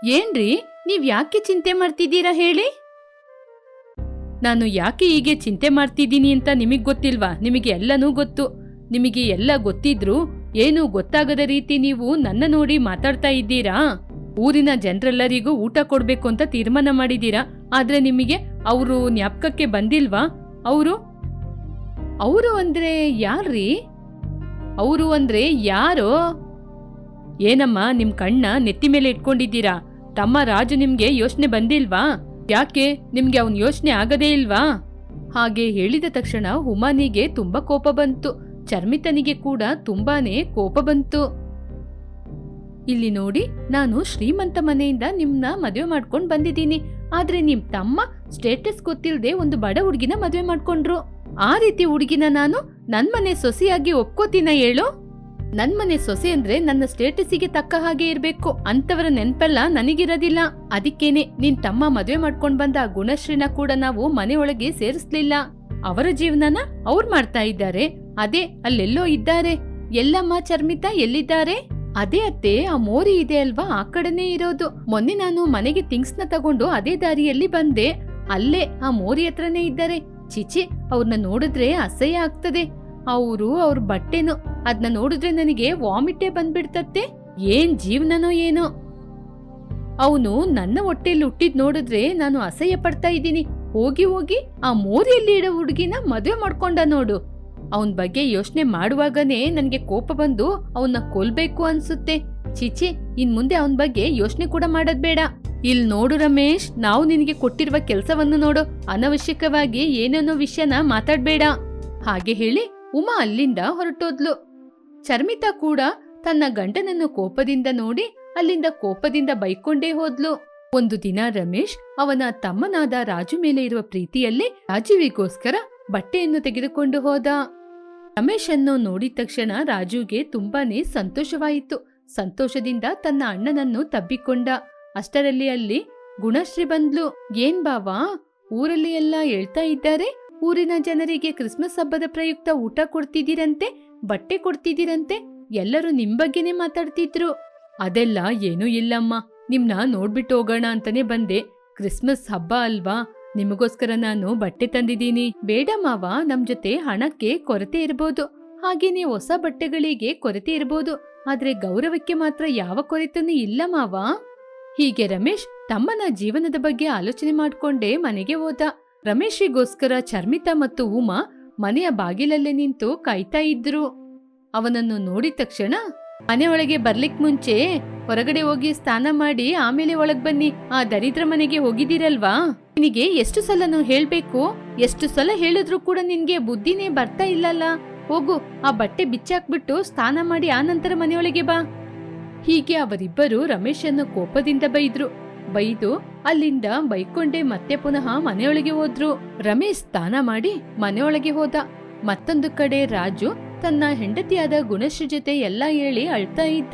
ಏನ್ರಿ, ನೀವ್ ಯಾಕೆ ಚಿಂತೆ ಮಾಡ್ತಿದ್ದೀರಾ ಹೇಳಿ? ನಾನು ಯಾಕೆ ಹೀಗೆ ಚಿಂತೆ ಮಾಡ್ತಿದ್ದೀನಿ ಅಂತ ನಿಮಗ್ ಗೊತ್ತಿಲ್ವಾ? ನಿಮಗೆ ಎಲ್ಲನೂ ಗೊತ್ತು. ನಿಮಗೆ ಎಲ್ಲ ಗೊತ್ತಿದ್ರು ಏನು ಗೊತ್ತಾಗದ ರೀತಿ ನೀವು ನನ್ನ ನೋಡಿ ಮಾತಾಡ್ತಾ ಇದ್ದೀರಾ? ಊರಿನ ಜನರೆಲ್ಲರಿಗೂ ಊಟ ಕೊಡ್ಬೇಕು ಅಂತ ತೀರ್ಮಾನ ಮಾಡಿದೀರಾ ಆದ್ರೆ ನಿಮಗೆ ಅವರು ಜ್ಞಾಪಕಕ್ಕೆ ಬಂದಿಲ್ವಾ? ಅವರು? ಅವರು ಅಂದ್ರೆ ಯಾರ್ರೀ? ಅವರು ಅಂದ್ರೆ ಯಾರು? ಏನಮ್ಮ, ನಿಮ್ ಕಣ್ಣ ನೆತ್ತಿ ಮೇಲೆ ಇಟ್ಕೊಂಡಿದ್ದೀರಾ? ತಮ್ಮ ರಾಜು ನಿಮ್ಗೆ ಯೋಚನೆ ಬಂದಿಲ್ವಾ? ಯಾಕೆ? ನಿಮ್ಗೆ ಅವನ್ ಯೋಚನೆ ಆಗದೇ ಇಲ್ವಾ? ಹಾಗೆ ಹೇಳಿದ ತಕ್ಷಣ ಹುಮಾನಿಗೆ ತುಂಬಾ ಕೋಪ ಬಂತು. ಚರ್ಮಿತನಿಗೆ ಕೂಡ ತುಂಬಾನೇ ಕೋಪ ಬಂತು. ಇಲ್ಲಿ ನೋಡಿ, ನಾನು ಶ್ರೀಮಂತ ಮನೆಯಿಂದ ನಿಮ್ನ ಮದುವೆ ಮಾಡ್ಕೊಂಡು ಬಂದಿದ್ದೀನಿ. ಆದ್ರೆ ನಿಮ್ ತಮ್ಮ ಸ್ಟೇಟಸ್ ಗೊತ್ತಿಲ್ಲದೆ ಒಂದು ಬಡ ಹುಡುಗಿನ ಮದುವೆ ಮಾಡ್ಕೊಂಡ್ರು. ಆ ರೀತಿ ಹುಡುಗಿನ ನಾನು ನನ್ ಮನೆ ಸೊಸೆಯಾಗಿ ಒಪ್ಕೋತೀನ ಹೇಳು? ನನ್ ಮನೆ ಸೊಸೆ ಅಂದ್ರೆ ನನ್ನ ಸ್ಟೇಟಸ್ಸಿಗೆ ತಕ್ಕ ಹಾಗೆ ಇರ್ಬೇಕು. ಅಂತವರ ನೆನ್ಪೆಲ್ಲ ನನಗಿರೋದಿಲ್ಲ. ಅದಕ್ಕೇನೆ ನಿನ್ ತಮ್ಮ ಮದುವೆ ಮಾಡ್ಕೊಂಡ್ ಬಂದ ಗುಣಶ್ರೀನ ಕೂಡ ನಾವು ಮನೆಯೊಳಗೆ ಸೇರಿಸ್ಲಿಲ್ಲ. ಅವರ ಜೀವನನ ಅವ್ರು ಮಾಡ್ತಾ ಇದ್ದಾರೆ. ಅದೇ ಅಲ್ಲೆಲ್ಲೋ ಇದ್ದಾರೆ. ಎಲ್ಲಮ್ಮ ಚರ್ಮಿತಾ ಎಲ್ಲಿದ್ದಾರೆ? ಅದೇ ಅತ್ತೆ, ಆ ಮೋರಿ ಇದೆ ಅಲ್ವಾ? ಆ ಕಡೆನೇ ಇರೋದು. ಮೊನ್ನೆ ನಾನು ಮನೆಗೆ ಥಿಂಗ್ಸ್ನ ತಗೊಂಡು ಅದೇ ದಾರಿಯಲ್ಲಿ ಬಂದೆ. ಅಲ್ಲೇ ಆ ಮೋರಿ ಹತ್ರನೇ ಇದ್ದಾರೆ. ಚಿಚಿ ಅವ್ರನ್ನ ನೋಡಿದ್ರೆ ಅಸಹ್ಯ ಆಗ್ತದೆ. ಅವರು ಅವ್ರ ಬಟ್ಟೆನೋ ಅದನ್ನ ನೋಡಿದ್ರೆ ನನಗೆ ವಾಮಿಟೇ ಬಂದ್ಬಿಡ್ತತ್ತೆ. ಏನ್ ಜೀವನನೋ ಏನೋ. ಅವನು ನನ್ನ ಹೊಟ್ಟೆಯಲ್ಲಿ ಹುಟ್ಟಿದ್ ನೋಡಿದ್ರೆ ನಾನು ಅಸಹ್ಯ ಪಡ್ತಾ ಇದ್ದೀನಿ. ಹೋಗಿ ಹೋಗಿ ಆ ಮೋರಿಯಲ್ಲಿ ಇಡೋ ಹುಡುಗಿನ ಮದುವೆ ಮಾಡ್ಕೊಂಡ ನೋಡು. ಅವನ್ ಬಗ್ಗೆ ಯೋಚನೆ ಮಾಡುವಾಗನೇ ನನಗೆ ಕೋಪ ಬಂದು ಅವನ್ನ ಕೊಲ್ಬೇಕು ಅನ್ಸುತ್ತೆ. ಚಿಚಿ ಇನ್ ಮುಂದೆ ಅವನ್ ಬಗ್ಗೆ ಯೋಚನೆ ಕೂಡ ಮಾಡೋದ್ ಬೇಡ. ಇಲ್ ನೋಡು ರಮೇಶ್, ನಾವು ನಿನಗೆ ಕೊಟ್ಟಿರುವ ಕೆಲಸವನ್ನು ನೋಡು. ಅನವಶ್ಯಕವಾಗಿ ಏನೇನೋ ವಿಷಯನ ಮಾತಾಡ್ಬೇಡ. ಹಾಗೆ ಹೇಳಿ ಉಮಾ ಅಲ್ಲಿಂದ ಹೊರಟೋದ್ಲು. ಚರ್ಮಿತಾ ಕೂಡ ತನ್ನ ಗಂಡನನ್ನು ಕೋಪದಿಂದ ನೋಡಿ ಅಲ್ಲಿಂದ ಕೋಪದಿಂದ ಬೈಕೊಂಡೇ ಹೋದ್ಲು. ಒಂದು ದಿನ ರಮೇಶ್ ಅವನ ತಮ್ಮನಾದ ರಾಜು ಮೇಲೆ ಇರುವ ಪ್ರೀತಿಯಲ್ಲಿ ರಾಜುವಿಗೋಸ್ಕರ ಬಟ್ಟೆಯನ್ನು ತೆಗೆದುಕೊಂಡು ಹೋದ. ರಮೇಶ್ ಅನ್ನು ನೋಡಿದ ತಕ್ಷಣ ರಾಜುಗೆ ತುಂಬಾನೇ ಸಂತೋಷವಾಯಿತು. ಸಂತೋಷದಿಂದ ತನ್ನ ಅಣ್ಣನನ್ನು ತಬ್ಬಿಕೊಂಡ. ಅಷ್ಟರಲ್ಲಿ ಅಲ್ಲಿ ಗುಣಶ್ರೀ ಬಂದ್ಲು. ಏನ್ ಬಾವಾ, ಊರಲ್ಲಿ ಎಲ್ಲ ಹೇಳ್ತಾ ಇದ್ದಾರೆ? ಊರಿನ ಜನರಿಗೆ ಕ್ರಿಸ್ಮಸ್ ಹಬ್ಬದ ಪ್ರಯುಕ್ತ ಊಟ ಕೊಡ್ತಿದ್ದೀರಂತೆ, ಬಟ್ಟೆ ಕೊಡ್ತಿದ್ದೀರಂತೆ? ಎಲ್ಲರೂ ನಿಮ್ ಬಗ್ಗೆನೇ ಮಾತಾಡ್ತಿದ್ರು. ಅದೆಲ್ಲ ಏನೂ ಇಲ್ಲಮ್ಮ. ನಿಮ್ನ ನೋಡ್ಬಿಟ್ಟು ಹೋಗೋಣ ಅಂತಾನೆ ಬಂದೆ. ಕ್ರಿಸ್ಮಸ್ ಹಬ್ಬ ಅಲ್ವಾ? ನಿಮಗೋಸ್ಕರ ನಾನು ಬಟ್ಟೆ ತಂದಿದ್ದೀನಿ. ಬೇಡ ಮಾವ, ನಮ್ ಜೊತೆ ಹಣಕ್ಕೆ ಕೊರತೆ ಇರಬಹುದು ಹಾಗೇನೆ ಹೊಸ ಬಟ್ಟೆಗಳಿಗೆ ಕೊರತೆ ಇರಬಹುದು ಆದ್ರೆ ಗೌರವಕ್ಕೆ ಮಾತ್ರ ಯಾವ ಕೊರತೆನೂ ಇಲ್ಲ ಮಾವ. ಹೀಗೆ ರಮೇಶ್ ತಮ್ಮನ ಜೀವನದ ಬಗ್ಗೆ ಆಲೋಚನೆ ಮಾಡ್ಕೊಂಡೇ ಮನೆಗೆ ಹೋದ. ರಮೇಶಿಗೋಸ್ಕರ ಚರ್ಮಿತಾ ಮತ್ತು ಉಮಾ ಮನೆಯ ಬಾಗಿಲಲ್ಲೇ ನಿಂತು ಕಾಯ್ತಾ ಇದ್ರು. ಅವನನ್ನು ನೋಡಿದ ತಕ್ಷಣ ಮನೆಯೊಳಗೆ ಬರ್ಲಿಕ್ ಮುಂಚೆ ಹೊರಗಡೆ ಹೋಗಿ ಸ್ನಾನ ಮಾಡಿ ಆಮೇಲೆ ಒಳಗ್ ಬನ್ನಿ. ಆ ದರಿದ್ರ ಮನೆಗೆ ಹೋಗಿದ್ದೀರಲ್ವಾ? ನಿನಗೆ ಎಷ್ಟು ಸಲ ನೀವು ಹೇಳ್ಬೇಕು. ಎಷ್ಟು ಸಲ ಹೇಳಿದ್ರು ಕೂಡ ನಿನ್ಗೆ ಬುದ್ಧಿನೇ ಬರ್ತಾ ಇಲ್ಲಲ್ಲ. ಹೋಗು, ಆ ಬಟ್ಟೆ ಬಿಚ್ಚಾಕ್ಬಿಟ್ಟು ಸ್ನಾನ ಮಾಡಿ ಆ ನಂತರ ಮನೆಯೊಳಗೆ ಬಾ. ಹೀಗೆ ಅವರಿಬ್ಬರು ರಮೇಶನ್ನು ಕೋಪದಿಂದ ಬೈದ್ರು. ಬೈದು ಅಲ್ಲಿಂದ ಬೈಕೊಂಡೆ ಮತ್ತೆ ಪುನಃ ಮನೆಯೊಳಗೆ ಹೋದ್ರು. ರಮೇಶ್ ಸ್ನಾನ ಮಾಡಿ ಮನೆಯೊಳಗೆ ಹೋದ. ಮತ್ತೊಂದು ಕಡೆ ರಾಜು ತನ್ನ ಹೆಂಡತಿಯಾದ ಗುಣಶ್ರೀ ಜೊತೆ ಎಲ್ಲ ಹೇಳಿ ಅಳ್ತಾ ಇದ್ದ.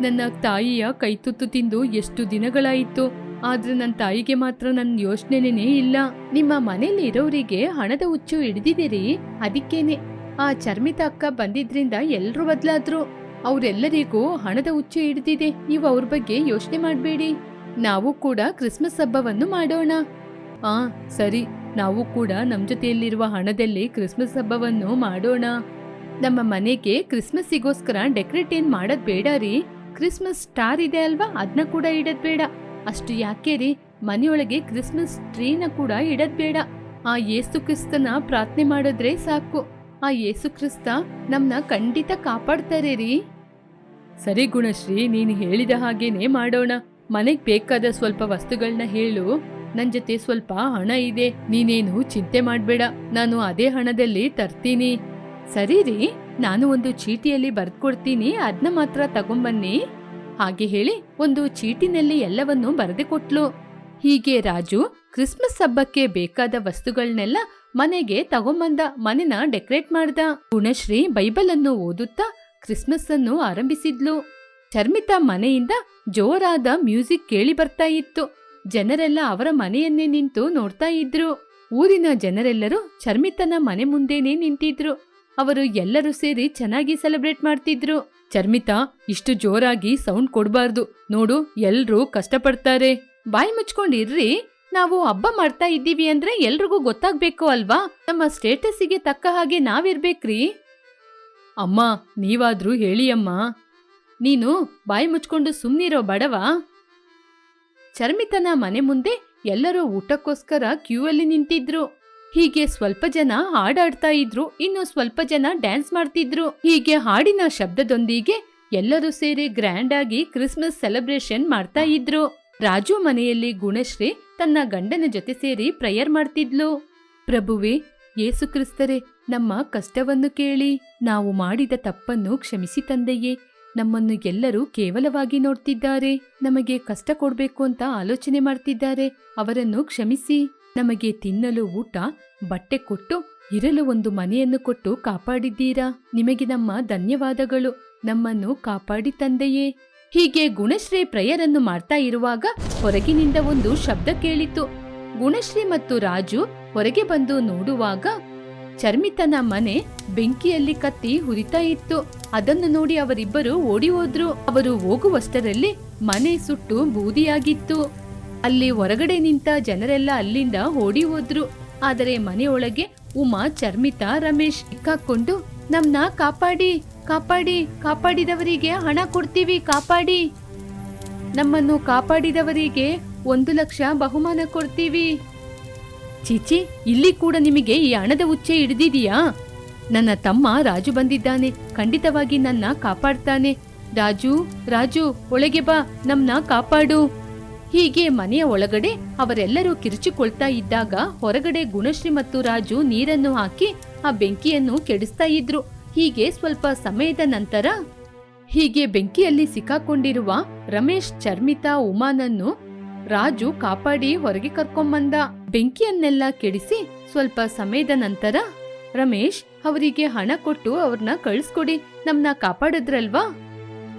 ನನ್ನ ತಾಯಿಯ ಕೈತುತ್ತು ತಿಂದು ಎಷ್ಟು ದಿನಗಳಾಯಿತು, ಆದ್ರೆ ನನ್ನ ತಾಯಿಗೆ ಮಾತ್ರ ನನ್ನ ಯೋಚನೆನೇ ಇಲ್ಲ. ನಿಮ್ಮ ಮನೆಯಲ್ಲಿ ಇರೋರಿಗೆ ಹಣದ ಹುಚ್ಚು ಹಿಡಿದಿದ್ದೀರಿ? ಅದಕ್ಕೇನೆ. ಆ ಚರ್ಮಿತ ಅಕ್ಕ ಬಂದಿದ್ರಿಂದ ಎಲ್ರೂ ಬದಲಾದ್ರು. ಅವರೆಲ್ಲರಿಗೂ ಹಣದ ಹುಚ್ಚು ಹಿಡಿದಿದೆ. ನೀವು ಅವ್ರ ಬಗ್ಗೆ ಯೋಚನೆ ಮಾಡಬೇಡಿ. ನಾವು ಕೂಡ ಕ್ರಿಸ್ಮಸ್ ಹಬ್ಬವನ್ನು ಮಾಡೋಣ. ಆ, ಸರಿ. ನಾವು ಕೂಡ ನಮ್ಮ ಜೊತೆಯಲ್ಲಿರುವ ಹಣದಲ್ಲಿ ಕ್ರಿಸ್ಮಸ್ ಹಬ್ಬವನ್ನು ಮಾಡೋಣ. ನಮ್ಮ ಮನೆಗೆ ಕ್ರಿಸ್ಮಸ್ಸಿಗೋಸ್ಕರ ಡೆಕೋರೇಟ್ ಏನ್ ಮಾಡೋದ್ ಬೇಡ ರೀ. ಕ್ರಿಸ್ಮಸ್ ಸ್ಟಾರ್ ಇದೆ ಅಲ್ವಾ? ಅದನ್ನ ಕೂಡ ಇಡೋದ್ ಬೇಡ. ಅಷ್ಟು ಯಾಕೆ ರೀ? ಮನೆಯೊಳಗೆ ಕ್ರಿಸ್ಮಸ್ ಟ್ರೀನ ಕೂಡ ಇಡೋದ್ ಬೇಡ. ಆ ಯೇಸು ಕ್ರಿಸ್ತನ ಪ್ರಾರ್ಥನೆ ಮಾಡಿದ್ರೆ ಸಾಕು. ಆ ಯೇಸು ಕ್ರಿಸ್ತ ನಮ್ನ ಖಂಡಿತ ಕಾಪಾಡ್ತಾರೆ ರೀ. ಸರಿ ಗುಣಶ್ರೀ, ನೀನು ಹೇಳಿದ ಹಾಗೇನೆ ಮಾಡೋಣ. ಮನೆಗೆ ಬೇಕಾದ ಸ್ವಲ್ಪ ವಸ್ತುಗಳನ್ನ ಹೇಳು. ನನ್ ಜೊತೆ ಸ್ವಲ್ಪ ಹಣ ಇದೆ. ನೀನೇನು ಚಿಂತೆ ಮಾಡಬೇಡ. ನಾನು ಅದೇ ಹಣದಲ್ಲಿ ತರ್ತೀನಿ. ಸರಿ ರೀ, ನಾನು ಒಂದು ಚೀಟಿಯಲ್ಲಿ ಬರ್ದ್ಕೊಡ್ತೀನಿ ಅದನ್ನ ಮಾತ್ರ ತಗೊಂಬನ್ನಿ. ಹಾಗೆ ಹೇಳಿ ಒಂದು ಚೀಟಿನಲ್ಲಿ ಎಲ್ಲವನ್ನೂ ಬರೆದು ಕೊಟ್ಲು ಹೀಗೆ ರಾಜು ಕ್ರಿಸ್ಮಸ್ ಹಬ್ಬಕ್ಕೆ ಬೇಕಾದ ವಸ್ತುಗಳನ್ನೆಲ್ಲ ಮನೆಗೆ ತಗೊಂಬಂದ ಮನೆನ ಡೆಕೋರೇಟ್ ಮಾಡ್ದ. ಗುಣಶ್ರೀ ಬೈಬಲ್ ಅನ್ನು ಓದುತ್ತಾ ಕ್ರಿಸ್ಮಸ್ ಅನ್ನು ಆರಂಭಿಸಿದ್ಲು. ಚರ್ಮಿತಾ ಮನೆಯಿಂದ ಜೋರಾದ ಮ್ಯೂಸಿಕ್ ಕೇಳಿ ಬರ್ತಾ ಇತ್ತು. ಜನರೆಲ್ಲ ಅವರ ಮನೆಯನ್ನೇ ನಿಂತು ನೋಡ್ತಾ ಇದ್ರು. ಊರಿನ ಜನರೆಲ್ಲರೂ ಚರ್ಮಿತನ ಮನೆ ಮುಂದೆನೇ ನಿಂತಿದ್ರು. ಅವರು ಎಲ್ಲರೂ ಸೇರಿ ಚೆನ್ನಾಗಿ ಸೆಲೆಬ್ರೇಟ್ ಮಾಡ್ತಿದ್ರು. ಚರ್ಮಿತಾ, ಇಷ್ಟು ಜೋರಾಗಿ ಸೌಂಡ್ ಕೊಡಬಾರ್ದು. ನೋಡು, ಎಲ್ರೂ ಕಷ್ಟಪಡ್ತಾರೆ. ಬಾಯಿ ಮುಚ್ಕೊಂಡಿರ್ರಿ ನಾವು ಹಬ್ಬ ಮಾಡ್ತಾ ಇದ್ದೀವಿ ಅಂದ್ರೆ ಎಲ್ರಿಗೂ ಗೊತ್ತಾಗ್ಬೇಕು ಅಲ್ವಾ? ನಮ್ಮ ಸ್ಟೇಟಸ್ಸಿಗೆ ತಕ್ಕ ಹಾಗೆ ನಾವಿರ್ಬೇಕ್ರಿ. ಅಮ್ಮ, ನೀವಾದ್ರೂ ಹೇಳಿ ಅಮ್ಮ. ನೀನು ಬಾಯಿ ಮುಚ್ಕೊಂಡು ಸುಮ್ನಿರೋ ಬಡವಾ? ಚರ್ಮಿತನ ಮನೆ ಮುಂದೆ ಎಲ್ಲರೂ ಊಟಕ್ಕೋಸ್ಕರ ಕ್ಯೂ ಅಲ್ಲಿ ನಿಂತಿದ್ರು. ಹೀಗೆ ಸ್ವಲ್ಪ ಜನ ಹಾಡಾಡ್ತಾ ಇದ್ರು, ಇನ್ನು ಸ್ವಲ್ಪ ಜನ ಡ್ಯಾನ್ಸ್ ಮಾಡ್ತಿದ್ರು. ಹೀಗೆ ಹಾಡಿನ ಶಬ್ದದೊಂದಿಗೆ ಎಲ್ಲರೂ ಸೇರಿ ಗ್ರ್ಯಾಂಡ್ ಆಗಿ ಕ್ರಿಸ್ಮಸ್ ಸೆಲೆಬ್ರೇಷನ್ ಮಾಡ್ತಾ ಇದ್ರು. ರಾಜು ಮನೆಯಲ್ಲಿ ಗುಣಶ್ರೀ ತನ್ನ ಗಂಡನ ಜೊತೆ ಸೇರಿ ಪ್ರೇಯರ್ ಮಾಡ್ತಿದ್ಲು. ಪ್ರಭುವೇ ಯೇಸು ಕ್ರಿಸ್ತರೇ, ನಮ್ಮ ಕಷ್ಟವನ್ನು ಕೇಳಿ, ನಾವು ಮಾಡಿದ ತಪ್ಪನ್ನು ಕ್ಷಮಿಸಿ ತಂದೆಯೇ. ನಮ್ಮನ್ನು ಎಲ್ಲರೂ ಕೇವಲವಾಗಿ ನೋಡ್ತಿದ್ದಾರೆ, ನಮಗೆ ಕಷ್ಟ ಕೊಡ್ಬೇಕು ಅಂತ ಆಲೋಚನೆ ಮಾಡ್ತಿದ್ದಾರೆ, ಅವರನ್ನು ಕ್ಷಮಿಸಿ. ನಮಗೆ ತಿನ್ನಲು ಊಟ, ಬಟ್ಟೆ ಕೊಟ್ಟು, ಇರಲು ಒಂದು ಮನೆಯನ್ನು ಕೊಟ್ಟು ಕಾಪಾಡಿದ್ದೀರಾ? ನಿಮಗೆ ನಮ್ಮ ಧನ್ಯವಾದಗಳು. ನಮ್ಮನ್ನು ಕಾಪಾಡಿ ತಂದೆಯೇ. ಹೀಗೆ ಗುಣಶ್ರೀ ಪ್ರೇಯರನ್ನು ಮಾಡ್ತಾ ಇರುವಾಗ ಹೊರಗಿನಿಂದ ಒಂದು ಶಬ್ದ ಕೇಳಿತು. ಗುಣಶ್ರೀ ಮತ್ತು ರಾಜು ಹೊರಗೆ ಬಂದು ನೋಡುವಾಗ ಚರ್ಮಿತನ ಮನೆ ಬೆಂಕಿಯಲ್ಲಿ ಕತ್ತಿ ಹುರಿತಾ ಇತ್ತು. ಅದನ್ನು ನೋಡಿ ಅವರಿಬ್ಬರು ಓಡಿ ಹೋದ್ರು. ಅವರು ಹೋಗುವಷ್ಟರಲ್ಲಿ ಮನೆ ಸುಟ್ಟು ಬೂದಿಯಾಗಿತ್ತು. ಅಲ್ಲಿ ಹೊರಗಡೆ ನಿಂತ ಜನರೆಲ್ಲ ಅಲ್ಲಿಂದ ಓಡಿ ಹೋದ್ರು. ಆದರೆ ಮನೆಯೊಳಗೆ ಉಮಾ, ಚರ್ಮಿತಾ, ರಮೇಶ್ ಸಿಕ್ಕಾಕೊಂಡು ನಮ್ನ ಕಾಪಾಡಿ ಕಾಪಾಡಿ, ಕಾಪಾಡಿದವರಿಗೆ ಹಣ ಕೊಡ್ತೀವಿ, ಕಾಪಾಡಿ. ನಮ್ಮನ್ನು ಕಾಪಾಡಿದವರಿಗೆ ಒಂದು ಲಕ್ಷ ಬಹುಮಾನ ಕೊಡ್ತೀವಿ. ಚೀಚಿ ಇಲ್ಲಿ ಕೂಡ ನಿಮಗೆ ಈ ಹಣದ ಉಚ್ಚೆ ಹಿಡಿದಿದೆಯಾ? ನನ್ನ ತಮ್ಮ ರಾಜು ಬಂದಿದ್ದಾನೆ. ಖಂಡಿತವಾಗಿ ನನ್ನ ಕಾಪಾಡ್ತಾನೆ. ರಾಜು ರಾಜು, ಒಳಗೆ ಬಾ, ನಮ್ನ ಕಾಪಾಡು. ಹೀಗೆ ಮನೆಯ ಒಳಗಡೆ ಅವರೆಲ್ಲರೂ ಕಿರುಚಿಕೊಳ್ತಾ ಇದ್ದಾಗ ಹೊರಗಡೆ ಗುಣಶ್ರೀ ಮತ್ತು ರಾಜು ನೀರನ್ನು ಹಾಕಿ ಆ ಬೆಂಕಿಯನ್ನು ಕೆಡಿಸ್ತಾ ಇದ್ರು. ಹೀಗೆ ಸ್ವಲ್ಪ ಸಮಯದ ನಂತರ ಹೀಗೆ ಬೆಂಕಿಯಲ್ಲಿ ಸಿಕ್ಕಾಕೊಂಡಿರುವ ರಮೇಶ್, ಚರ್ಮಿತಾ, ಉಮಾನನ್ನು ರಾಜು ಕಾಪಾಡಿ ಹೊರಗೆ ಕರ್ಕೊಂಬಂದ. ಬೆಂಕಿಯನ್ನೆಲ್ಲ ಕೆಡಿಸಿ ಸ್ವಲ್ಪ ಸಮಯದ ನಂತರ ರಮೇಶ್ ಅವರಿಗೆ ಹಣ ಕೊಟ್ಟು ಅವ್ರನ್ನ ಕಳಿಸ್ಕೊಡಿ, ನಮ್ನ ಕಾಪಾಡಿದ್ರಲ್ವಾ?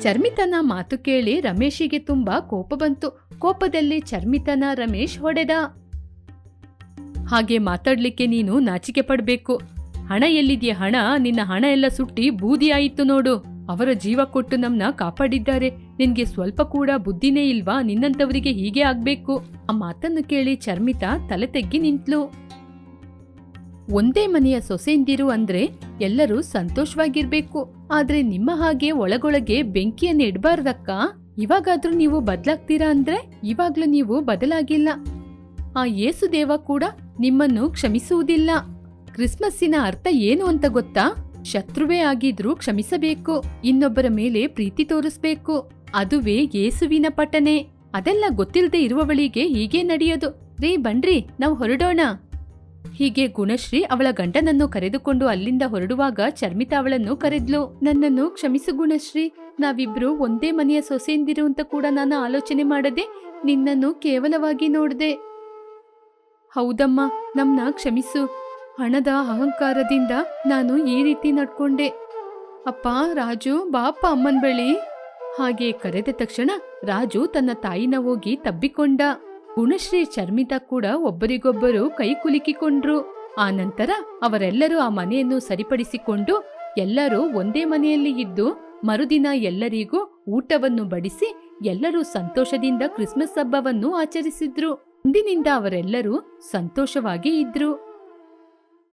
ಚರ್ಮಿತನ ಮಾತು ಕೇಳಿ ರಮೇಶಿಗೆ ತುಂಬಾ ಕೋಪ ಬಂತು. ಕೋಪದಲ್ಲಿ ಚರ್ಮಿತನ ರಮೇಶ್ ಹೊಡೆದ. ಹಾಗೆ ಮಾತಾಡ್ಲಿಕ್ಕೆ ನೀನು ನಾಚಿಕೆ ಪಡ್ಬೇಕು. ಹಣ ಎಲ್ಲಿದ್ಯಾ ಹಣ? ನಿನ್ನ ಹಣ ಎಲ್ಲ ಸುಟ್ಟಿ ಬೂದಿ ಆಯಿತು ನೋಡು. ಅವರ ಜೀವ ಕೊಟ್ಟು ನಮ್ನ ಕಾಪಾಡಿದ್ದಾರೆ. ನಿನ್ಗೆ ಸ್ವಲ್ಪ ಕೂಡ ಬುದ್ಧಿನೇ ಇಲ್ವಾ? ನಿನ್ನಂತವರಿಗೆ ಹೀಗೆ ಆಗ್ಬೇಕು. ಆ ಮಾತನ್ನು ಕೇಳಿ ಚರ್ಮಿತಾ ತಲೆ ತೆಗ್ಗಿ ನಿಂತ್ಲು. ಒಂದೇ ಮನೆಯ ಸೊಸೆಯಿಂದಿರು ಅಂದ್ರೆ ಎಲ್ಲರೂ ಸಂತೋಷವಾಗಿರ್ಬೇಕು. ಆದ್ರೆ ನಿಮ್ಮ ಹಾಗೆ ಒಳಗೊಳಗೆ ಬೆಂಕಿಯನ್ನು ಇಡಬಾರ್ದಕ್ಕ? ಇವಾಗಾದ್ರೂ ನೀವು ಬದಲಾಗ್ತೀರಾ ಅಂದ್ರೆ ಇವಾಗ್ಲೂ ನೀವು ಬದಲಾಗಿಲ್ಲ. ಆ ಯೇಸುದೇವ ಕೂಡ ನಿಮ್ಮನ್ನು ಕ್ಷಮಿಸುವುದಿಲ್ಲ. ಕ್ರಿಸ್ಮಸ್ಸಿನ ಅರ್ಥ ಏನು ಅಂತ ಗೊತ್ತಾ? ಶತ್ರುವೇ ಆಗಿದ್ರೂ ಕ್ಷಮಿಸಬೇಕು, ಇನ್ನೊಬ್ಬರ ಮೇಲೆ ಪ್ರೀತಿ ತೋರಿಸ್ಬೇಕು. ಅದುವೇ ಯೇಸುವಿನ ಪಠನೆ. ಅದೆಲ್ಲ ಗೊತ್ತಿಲ್ಲದೆ ಇರುವವಳಿಗೆ ಹೀಗೆ ನಡೆಯೋದು. ರೀ ಬನ್ರಿ, ನಾವು ಹೊರಡೋಣ. ಹೀಗೆ ಗುಣಶ್ರೀ ಅವಳ ಗಂಡನನ್ನು ಕರೆದುಕೊಂಡು ಅಲ್ಲಿಂದ ಹೊರಡುವಾಗ ಚರ್ಮಿತಾ ಅವಳನ್ನು ಕರೆದ್ಲು. ನನ್ನನ್ನು ಕ್ಷಮಿಸು ಗುಣಶ್ರೀ, ನಾವಿಬ್ರು ಒಂದೇ ಮನೆಯ ಸೊಸೆಯಿಂದಿರು ಅಂತ ಕೂಡ ನಾನು ಆಲೋಚನೆ ಮಾಡದೆ ನಿನ್ನನ್ನು ಕೇವಲವಾಗಿ ನೋಡಿದೆ. ಹೌದಮ್ಮ, ನಮ್ನ ಕ್ಷಮಿಸು. ಹಣದ ಅಹಂಕಾರದಿಂದ ನಾನು ಈ ರೀತಿ ನಡ್ಕೊಂಡೆ. ಅಪ್ಪ, ರಾಜು, ಬಾಪ, ಅಮ್ಮನ ಬಳಿ. ಹಾಗೆ ಕರೆದ ತಕ್ಷಣ ರಾಜು ತನ್ನ ತಾಯಿನ ಹೋಗಿ ತಬ್ಬಿಕೊಂಡ. ಗುಣಶ್ರೀ ಚರ್ಮಿತಾ ಕೂಡ ಒಬ್ಬರಿಗೊಬ್ಬರು ಕೈ ಕುಲುಕಿಕೊಂಡ್ರು. ಆ ನಂತರ ಅವರೆಲ್ಲರೂ ಆ ಮನೆಯನ್ನು ಸರಿಪಡಿಸಿಕೊಂಡು ಎಲ್ಲರೂ ಒಂದೇ ಮನೆಯಲ್ಲಿ ಇದ್ದು ಮರುದಿನ ಎಲ್ಲರಿಗೂ ಊಟವನ್ನು ಬಡಿಸಿ ಎಲ್ಲರೂ ಸಂತೋಷದಿಂದ ಕ್ರಿಸ್ಮಸ್ ಹಬ್ಬವನ್ನು ಆಚರಿಸಿದ್ರು. ಅಂದಿನಿಂದ ಅವರೆಲ್ಲರೂ ಸಂತೋಷವಾಗಿ ಇದ್ರು.